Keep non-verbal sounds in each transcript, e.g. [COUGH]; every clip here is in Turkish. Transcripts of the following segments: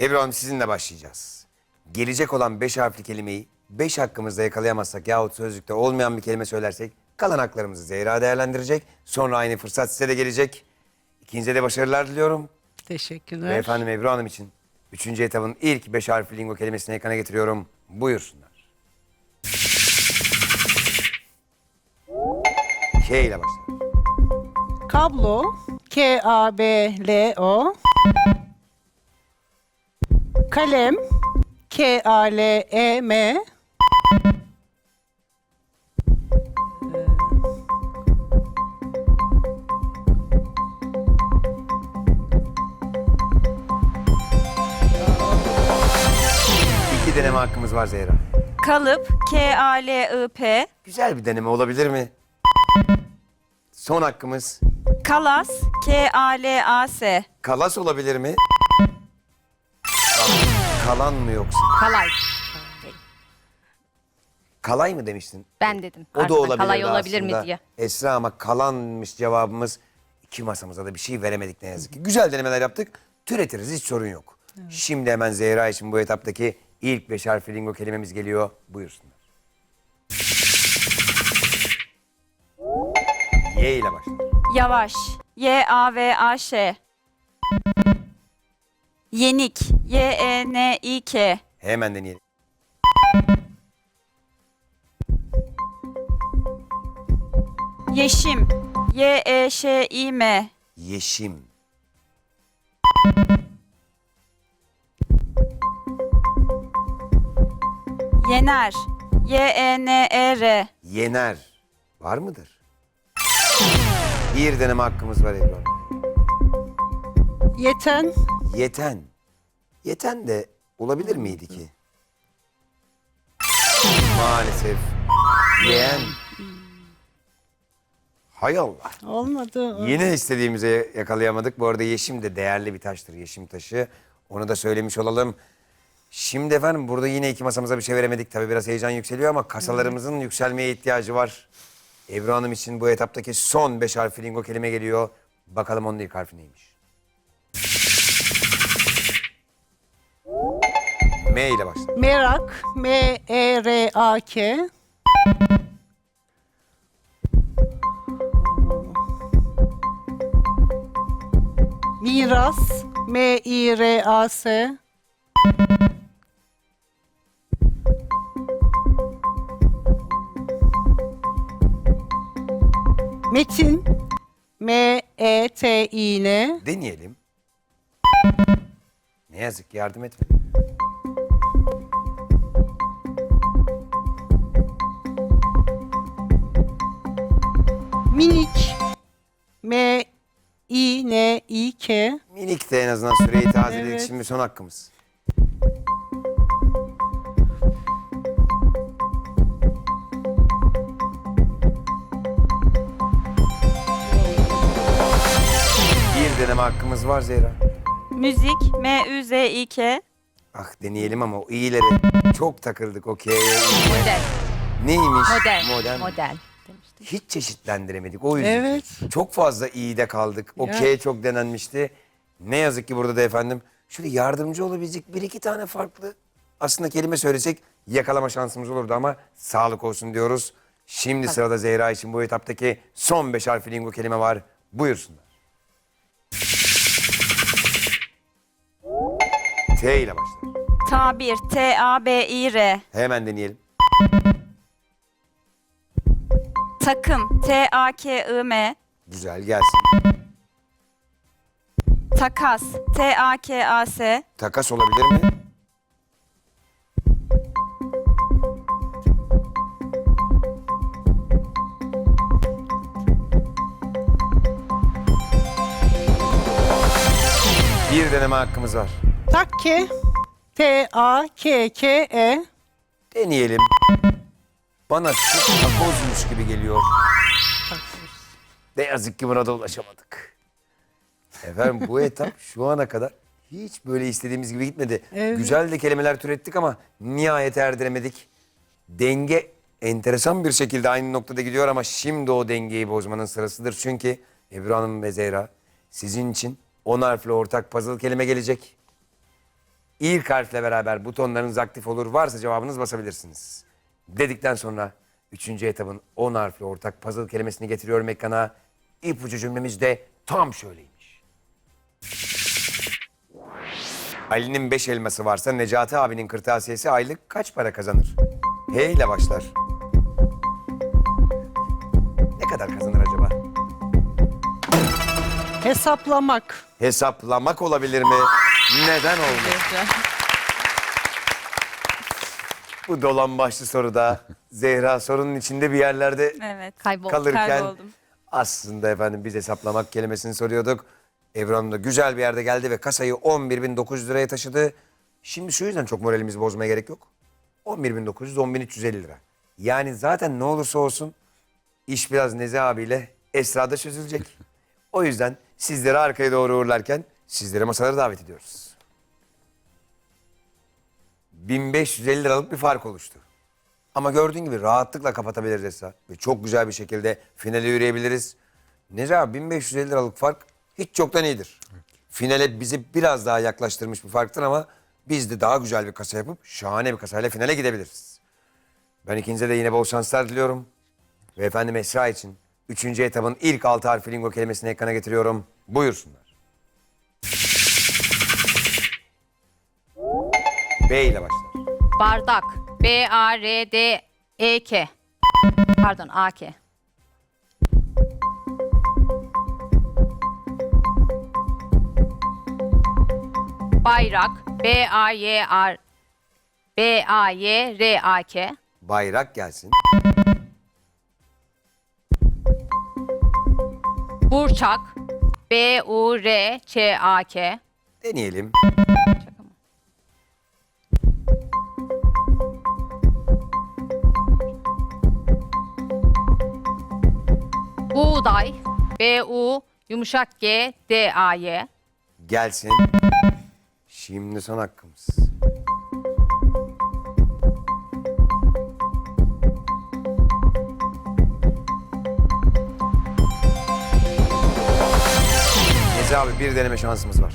Ebru Hanım sizinle başlayacağız. Gelecek olan beş harfli kelimeyi beş hakkımızda yakalayamazsak yahut sözlükte olmayan bir kelime söylersek kalan haklarımızı Zehra değerlendirecek. Sonra aynı fırsat size de gelecek. İkinize de başarılar diliyorum. Teşekkürler. Ve efendim Ebru Hanım için üçüncü etabın ilk beş harfli lingo kelimesini ekrana getiriyorum. Buyursunlar. K ile başlar. Kablo. K-A-B-L-O. Kalem. K-A-L-E-M. İki deneme hakkımız var Zehra. Kalıp K-A-L-I-P. Güzel bir deneme olabilir mi? Son hakkımız Kalas K-A-L-A-S. kalas olabilir mi? Kalan mı yoksa? Kalay. Kalay mı demiştin? Ben dedim. O da Ardından olabilir Kalay olabilir mi diye. Esra ama kalanmış cevabımız. İki masamıza da bir şey veremedik ne yazık ki. Güzel denemeler yaptık. Türetiriz hiç sorun yok. Şimdi hemen Zehra için bu etaptaki ilk beş harfli lingo kelimemiz geliyor. Buyursunlar. Y ile başlar. Yavaş Y-A-V-A-Ş. Yenik Y-E-N-İ-K. Hemen deneyelim. Yeşim Y-E-Ş-İ-M. Yeşim. Yener Y-E-N-E-R. Yener. Var mıdır? Bir deneme hakkımız var Ebru. Yeten. Yeten. Yeten de olabilir miydi ki? Maalesef. Yeğen. Hay Allah. Olmadı. Yine istediğimize yakalayamadık. Bu arada yeşim de değerli bir taştır. Yeşim taşı. Onu da söylemiş olalım. Şimdi efendim burada yine iki masamıza bir şey veremedik. Tabii biraz heyecan yükseliyor ama kasalarımızın yükselmeye ihtiyacı var. Ebru Hanım için bu etaptaki son beş harfli lingo kelime geliyor. Bakalım onun ilk harfi neymiş? M ile başlar. Merak. M-E-R-A-K. Miras. M-İ-R-A-S. Metin. M-E-T-İ-N. Deneyelim. Ne yazık ki yardım etmedi. Minik. M-İ-N-İ-K. Minik de en azından süreyi tazeledik. Evet. Şimdi son hakkımız. Bir deneme hakkımız var Zehra. Müzik M-Ü-Z-İ-K. Ah deneyelim ama o iyileri çok takıldık o K'ye. Model. Neymiş? Model. Modern. Model. Hiç çeşitlendiremedik o yüzden. Evet. Çok fazla iyide kaldık. O Ya. K çok denenmişti. Ne yazık ki burada da efendim şöyle yardımcı olabilecek bir iki tane farklı aslında kelime söylesek yakalama şansımız olurdu ama sağlık olsun diyoruz. Şimdi sırada Zehra için bu etaptaki son beş harfli lingo kelime var. Buyursunlar. T ile başlar. Tabir T-A-B-İ-R. Hemen deneyelim. Takım T-A-K-I-M. Güzel gelsin. Takas T-A-K-A-S. Takas olabilir mi? Bir deneme hakkımız var. Takke. T-A-K-K-E. Deneyelim. Bana takozmuş gibi geliyor. Ne yazık ki buna da ulaşamadık. Efendim bu etap [LAUGHS] şu ana kadar hiç böyle istediğimiz gibi gitmedi. Evet. Güzel de kelimeler türettik ama nihayet erdiremedik. Denge enteresan bir şekilde aynı noktada gidiyor ama şimdi o dengeyi bozmanın sırasıdır. Çünkü Ebru Hanım ve Zehra sizin için 10 harfli ortak puzzle kelime gelecek. İlk harfle beraber butonlarınız aktif olur. Varsa cevabınız basabilirsiniz. Dedikten sonra üçüncü etabın 10 harfli ortak puzzle kelimesini getiriyorum ekrana. İpucu cümlemiz de tam şöyleymiş. Ali'nin beş elması varsa Necati abinin kırtasiyesi aylık kaç para kazanır? H ile başlar. Ne kadar kazanır acaba? Hesaplamak. Hesaplamak olabilir mi? Neden olmuş? Bu dolan başlı soruda Zehra sorunun içinde bir yerlerde Evet. Kaybol. kalırken Kayboldum. aslında efendim biz hesaplamak kelimesini soruyorduk. Ebru Hanım da güzel bir yerde geldi ve kasayı 11.900 liraya taşıdı. Şimdi şu yüzden çok moralimizi bozmaya gerek yok. 11.900, 10.350 lira. Yani zaten ne olursa olsun iş biraz Nezi abiyle Esra'da çözülecek. O yüzden sizleri arkaya doğru uğurlarken sizleri masalara davet ediyoruz. 1550 liralık bir fark oluştu. Ama gördüğün gibi rahatlıkla kapatabiliriz Esra. Ve çok güzel bir şekilde finale yürüyebiliriz. Nezi abi 1550 liralık fark hiç çoktan iyidir. Finale bizi biraz daha yaklaştırmış bir farktır ama biz de daha güzel bir kasa yapıp şahane bir kasayla finale gidebiliriz. Ben ikinize de yine bol şanslar diliyorum. Ve efendim Esra için üçüncü etabın ilk altı harfi lingo kelimesini ekrana getiriyorum. Buyursunlar. B ile başlar. Bardak. B-A-R-D-E-K. Pardon A-K. Bayrak. B-A-Y-R B-A-Y-R-A-K. Bayrak gelsin. Burçak. B-U-R-Ç-A-K. Deneyelim. Buğday. B-U yumuşak G D-A-Y. Gelsin. Şimdi son hakkımız. Neyse abi bir deneme şansımız var.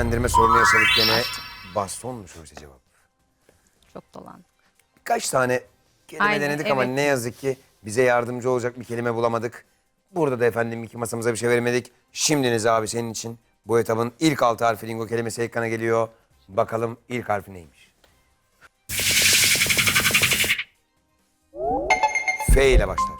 Çeşitlendirme sorunu yaşadık gene. Bastonmuş oysa cevap. Çok dolandık. Birkaç tane kelime Aynen, denedik ama evet. ne yazık ki bize yardımcı olacak bir kelime bulamadık. Burada da efendim iki masamıza bir şey veremedik. Şimdi Nezi abi senin için bu etabın ilk altı harfi lingo kelimesi ekrana geliyor. Bakalım ilk harfi neymiş? F ile başlar.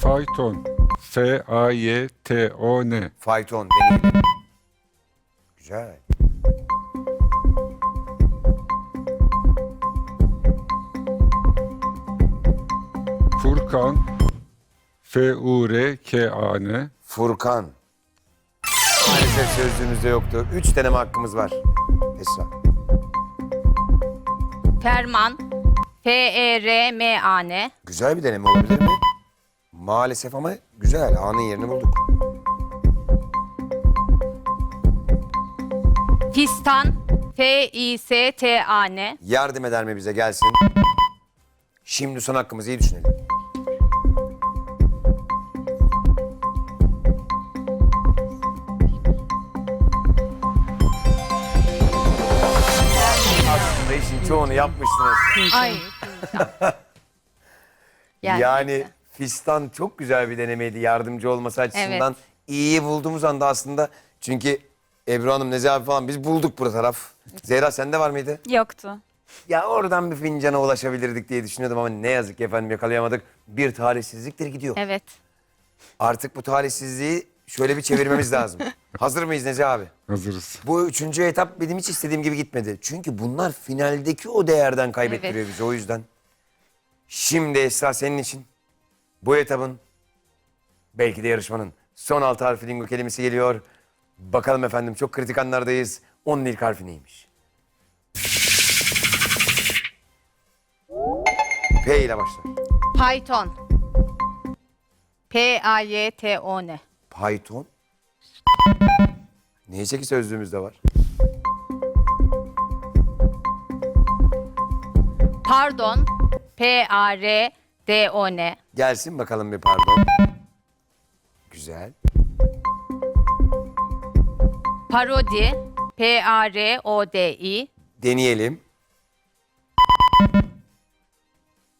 Fayton. F-A-Y-T-O-N. Fayton Güzel. Furkan. F-U-R-K-A-N. Furkan. Maalesef sözlüğümüzde yoktu. Üç deneme hakkımız var. Esra. Ferman. F-E-R-M-A-N. Güzel bir deneme olabilir mi? Maalesef ama güzel. Anın yerini bulduk. Fistan. F-I-S-T-A-N. Yardım eder mi bize gelsin? Şimdi son hakkımızı iyi düşünelim. Aslında işin çoğunu yapmışsınız. Ay. [LAUGHS] Yani, Yani fistan çok güzel bir denemeydi yardımcı olması açısından. Evet. İyiyi bulduğumuz anda aslında çünkü Ebru Hanım, Nezi abi falan biz bulduk bu taraf. Zehra sende var mıydı? Yoktu. Ya oradan bir fincana ulaşabilirdik diye düşünüyordum ama ne yazık ki efendim yakalayamadık. Bir talihsizliktir gidiyor. Evet. Artık bu talihsizliği şöyle bir çevirmemiz [LAUGHS] lazım. Hazır mıyız Nezi abi? Hazırız. Bu üçüncü etap benim hiç istediğim gibi gitmedi. Çünkü bunlar finaldeki o değerden kaybettiriyor Evet. bizi o yüzden. Şimdi Esra senin için bu etapın belki de yarışmanın son altı harfi lingo kelimesi geliyor. Bakalım efendim çok kritik anlardayız. Onun ilk harfi neymiş? P ile başlar. Python. P-A-Y-T-O-N. Python. Neyse ki sözlüğümüzde var. Pardon. P-A-R-D-O-N. Gelsin bakalım bir pardon. Güzel. Parodi. P-A-R-O-D-I. Deneyelim.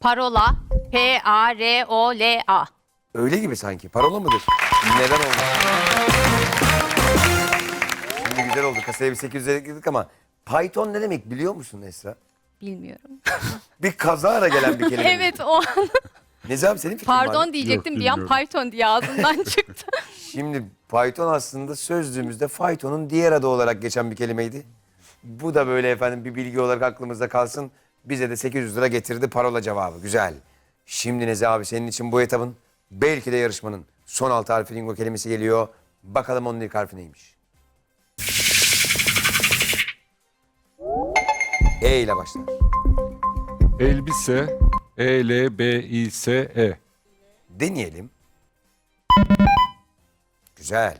Parola. P-A-R-O-L-A. Öyle gibi sanki. Parola mıdır? Neden oldu? Şimdi güzel oldu. Kasaya bir 800 girdik ama Python ne demek biliyor musun Esra? Bilmiyorum. [LAUGHS] Bir kazara gelen bir kelime. [LAUGHS] evet o an. Nezam senin fikrin var mı? Pardon diyecektim bir an. Python diye ağzımdan [LAUGHS] çıktı. Şimdi Python aslında sözlüğümüzde faytonun diğer adı olarak geçen bir kelimeydi. Bu da böyle efendim bir bilgi olarak aklımızda kalsın. Bize de 800 lira getirdi parola cevabı. Güzel. Şimdi Nezi abi senin için bu etabın belki de yarışmanın son altı harfi lingo kelimesi geliyor. Bakalım onun ilk harfi neymiş? E ile başlar. Elbise. E E-L-B-İ-S-E. Deneyelim. Güzel.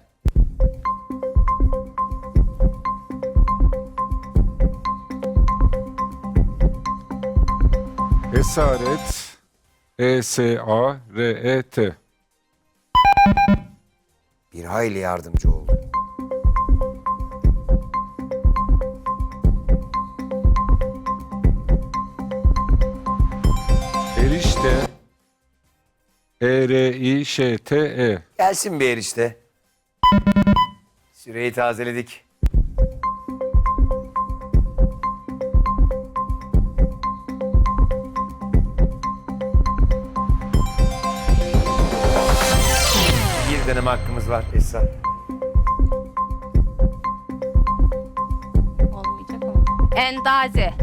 Esaret. E E-S-A-R-E-T. Bir hayli yardımcı oldu. Erişte. E E-R-İ-Ş-T-E. Gelsin bir erişte. Süreyi tazeledik. Bir deneme hakkımız var Esra. Olmayacak ama. Endaze.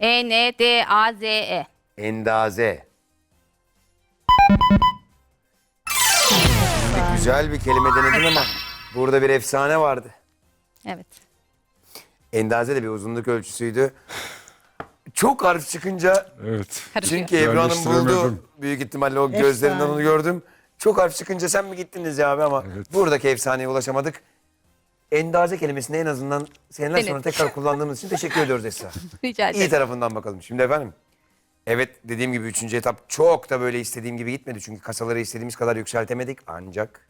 E E-N-D-A-Z-E. Endaze. Güzel bir kelime denedin ama burada bir efsane vardı. Evet. Endaze de bir uzunluk ölçüsüydü. Çok harf çıkınca Evet. Çünkü Ebru Hanım buldu. Yerleştiremedim. Büyük ihtimalle o gözlerinden onu gördüm. Çok harf çıkınca sen mi gittiniz ya abi ama Evet. buradaki efsaneye ulaşamadık. Endaze kelimesini en azından seneler sonra tekrar kullandığımız için teşekkür ediyoruz Esra. [LAUGHS] Rica İyi ederim. tarafından bakalım. Şimdi efendim. Evet dediğim gibi üçüncü etap çok da böyle istediğim gibi gitmedi. Çünkü kasaları istediğimiz kadar yükseltemedik. Ancak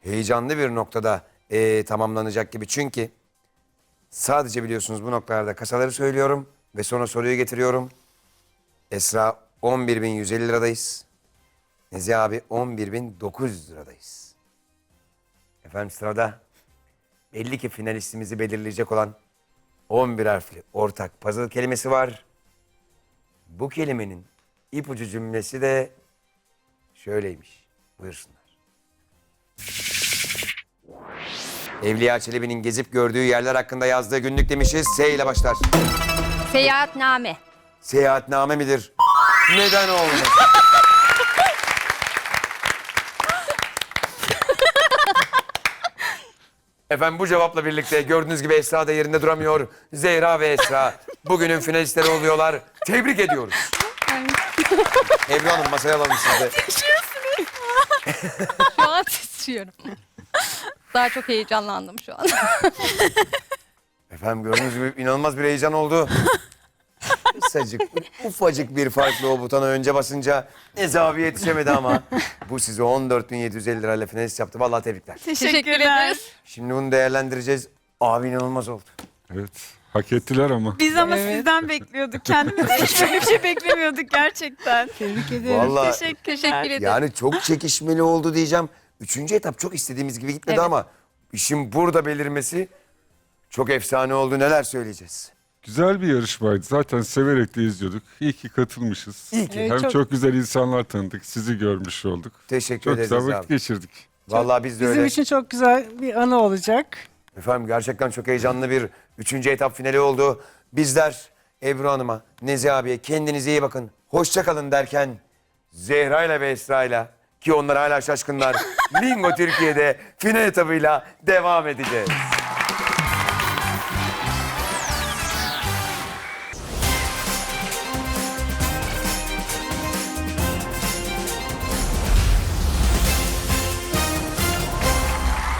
heyecanlı bir noktada eee, tamamlanacak gibi. Çünkü sadece biliyorsunuz bu noktalarda kasaları söylüyorum ve sonra soruyu getiriyorum. Esra 11.150 liradayız. Nezih abi 11.900 liradayız. Efendim sırada belli ki finalistimizi belirleyecek olan 11 harfli ortak puzzle kelimesi var. Bu kelimenin ipucu cümlesi de şöyleymiş. Buyursunlar. Evliya Çelebi'nin gezip gördüğü yerler hakkında yazdığı günlük demişiz. S ile başlar. Seyahatname. Seyahatname midir? Neden olmaz? [LAUGHS] Efendim bu cevapla birlikte gördüğünüz gibi Esra da yerinde duramıyor. Zehra ve Esra bugünün finalistleri oluyorlar. Tebrik ediyoruz. Ebru Hanım masaya alalım siz de. [LAUGHS] Şu an titriyorum. Daha çok heyecanlandım şu an. [LAUGHS] Efendim gördüğünüz gibi inanılmaz bir heyecan oldu. Kısacık, ufacık bir farklı o butona önce basınca Nezavi yetişemedi ama bu sizi 14.750 lirayla finalist yaptı. Vallahi tebrikler. Teşekkür ederiz. Şimdi bunu değerlendireceğiz. Abi inanılmaz oldu. Evet. Hak ettiler ama. Biz ama sizden bekliyorduk. Kendimiz hiç böyle bir şey beklemiyorduk gerçekten. Tebrik ederim. Vallahi Teşekkür, Teşekkür ederim. yani çok çekişmeli oldu diyeceğim. Üçüncü etap çok istediğimiz gibi gitmedi Evet. ama işin burada belirmesi çok efsane oldu. Neler söyleyeceğiz? Güzel bir yarışmaydı. Zaten severek de izliyorduk. İyi ki katılmışız. İyi ki. Evet, Hem çok- çok... güzel insanlar tanıdık. Sizi görmüş olduk. Teşekkür Çok ederiz güzel abi. vakit geçirdik. Vallahi biz de Bizim öyle. için çok güzel bir anı olacak. Efendim gerçekten çok heyecanlı bir üçüncü etap finali oldu. Bizler Ebru Hanım'a, Nezi abiye kendinize iyi bakın. Hoşça kalın derken Zehra ile ve Esra ile ki onlar hala şaşkınlar. [LAUGHS] Lingo Türkiye'de final etabıyla devam edeceğiz.